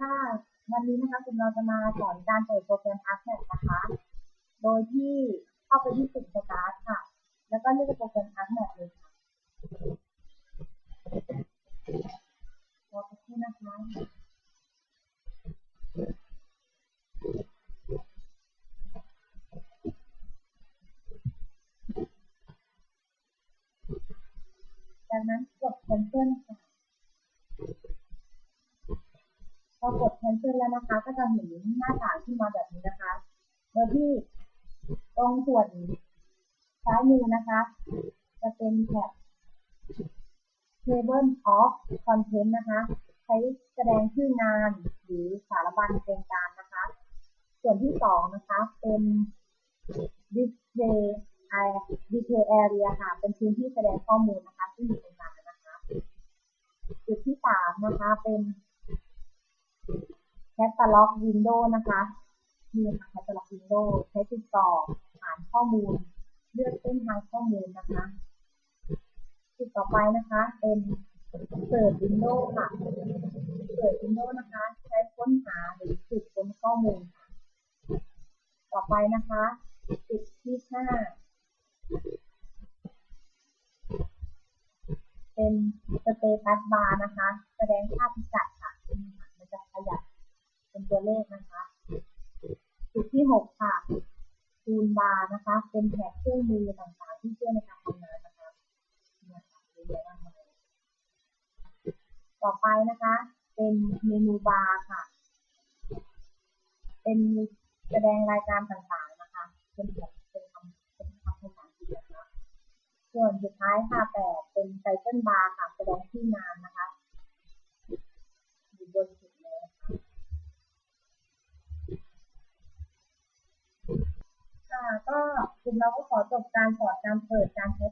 ค่ะวันนี้นะคะคุณเราจะมาสอนการเปิดโปรแกรม ArcMap นะคะ โดยที่เข้าไปที่ปุ่ม Start ค่ะ แล้วก็เลือกโปรแกรม ArcMap เลยค่ะรอสักครู่นะคะจากนั้นกด Cancel ค่ะ พอกด cancel แล้วนะคะ ก็จะเห็นหน้าต่างขึ้นมาแบบนี้นะคะโดยที่ตรงส่วนซ้ายมือนะคะ จะเป็นแท็บ table of content นะคะ ใช้แสดงชื่องานหรือสารบัญโครงการนะคะ ส่วนที่สองนะคะ เป็น display display area ค่ะ เป็นพื้นที่แสดงข้อมูลนะคะ ที่อยู่ตรงกลางนะคะ จุดที่สามนะคะ เป็น ตตาล็อกวินโดว์นะคะนี่ค่ะแคตตาล็อกวินโดว์ใช้ติดต่อฐานข้อมูล เลือกเส้นทางข้อมูลนะคะจุดต่อไปนะคะเป็นเปิดวินโดว์ค่ะเปิดวินโดว์นะคะ ใช้ค้นหาหรือสืบค้นข้อมูลค่ะต่อไปนะคะจุดที่ห้าเป็นสเตตัสบาร์นะคะ แสดงค่าพิกัดค่ะมันจะขยับ เลขนะคะจุดที่หกค่ะทูลบาร์นะคะ เป็นแถบเครื่องมือต่างๆที่ช่วยในการทำงานนะคะต่อไปนะคะ เป็นเมนูบาร์ค่ะ เป็นแสดงรายการต่างๆนะคะ เป็นแบบเป็นคำเป็นคำภาษาอังกฤษนะคะส่วนสุดท้ายค่ะแปดเป็นไตเติ้ลบาร์ค่ะ แสดงที่งานนะคะ อยู่บนสุดเลยนะคะค่ะ ก็กลุ่มเราก็ขอจบการสอนการเปิดการใช้